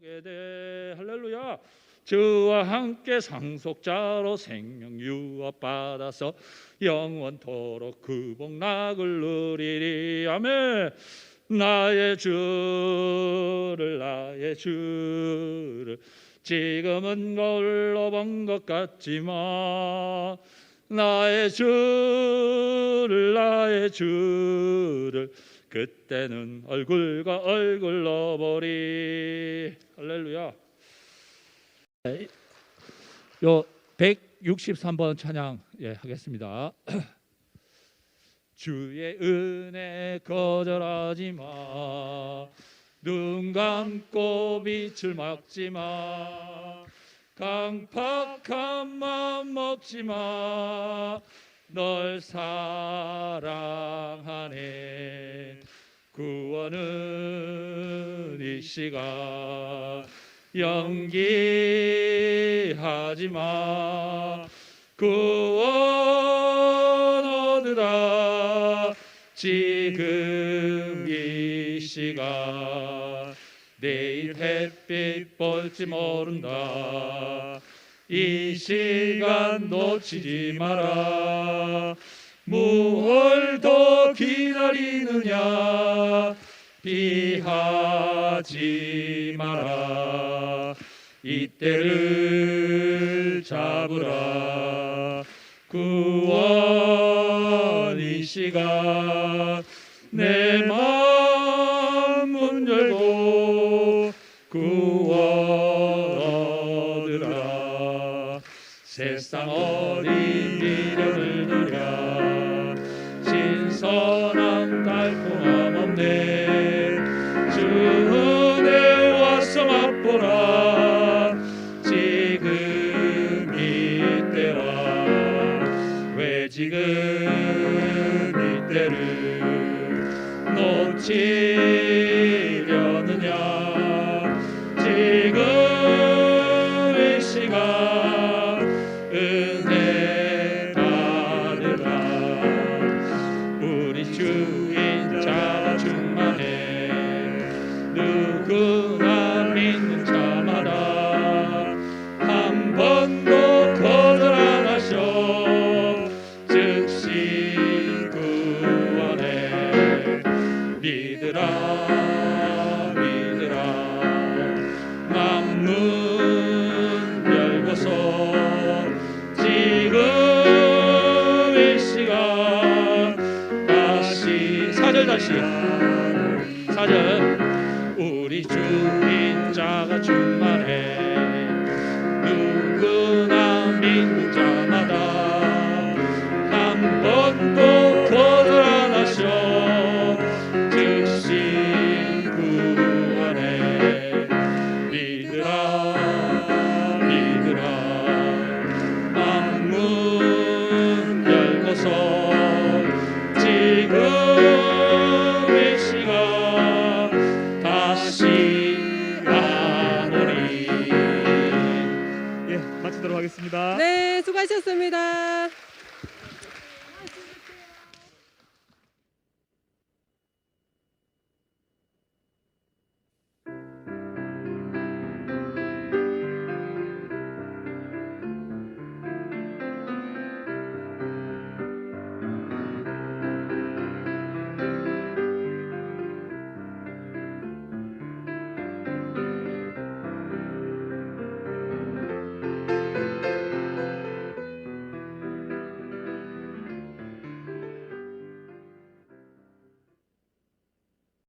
네, 할렐루야. 저와 함께 상속자로 생명 유업 받아서 영원토록 그 복락을 누리리 아멘. 나의 주를 나의 주를 지금은 거울로 본 것 같지만 나의 주를 나의 주를 그때는 얼굴과 얼굴로 보리. 할렐루야. 요 163번 찬양 예 하겠습니다. 주의 은혜 거절하지 마 눈 감고 빛을 막지 마. 강팍한 마음 먹지 마. 널 사랑하네. 구원은 이 시간 연기하지 마. 구원 얻으라. 지금 이 시간 내일 햇빛 볼지 모른다. 이 시간 놓치지 마라. 무얼 더 기다리느냐? 피하지 마라. 이때를 잡으라. 구원 이 시간 내 세상 어린 미련을 누려 신선한 달콤함 없네. 주 은혜 와서 맛보라. 지금 이때라. 왜 지금 이때를 놓치려느냐. 지금 이 시간 다시. 사절. 우리 주인 하겠습니다. 네, 수고하셨습니다.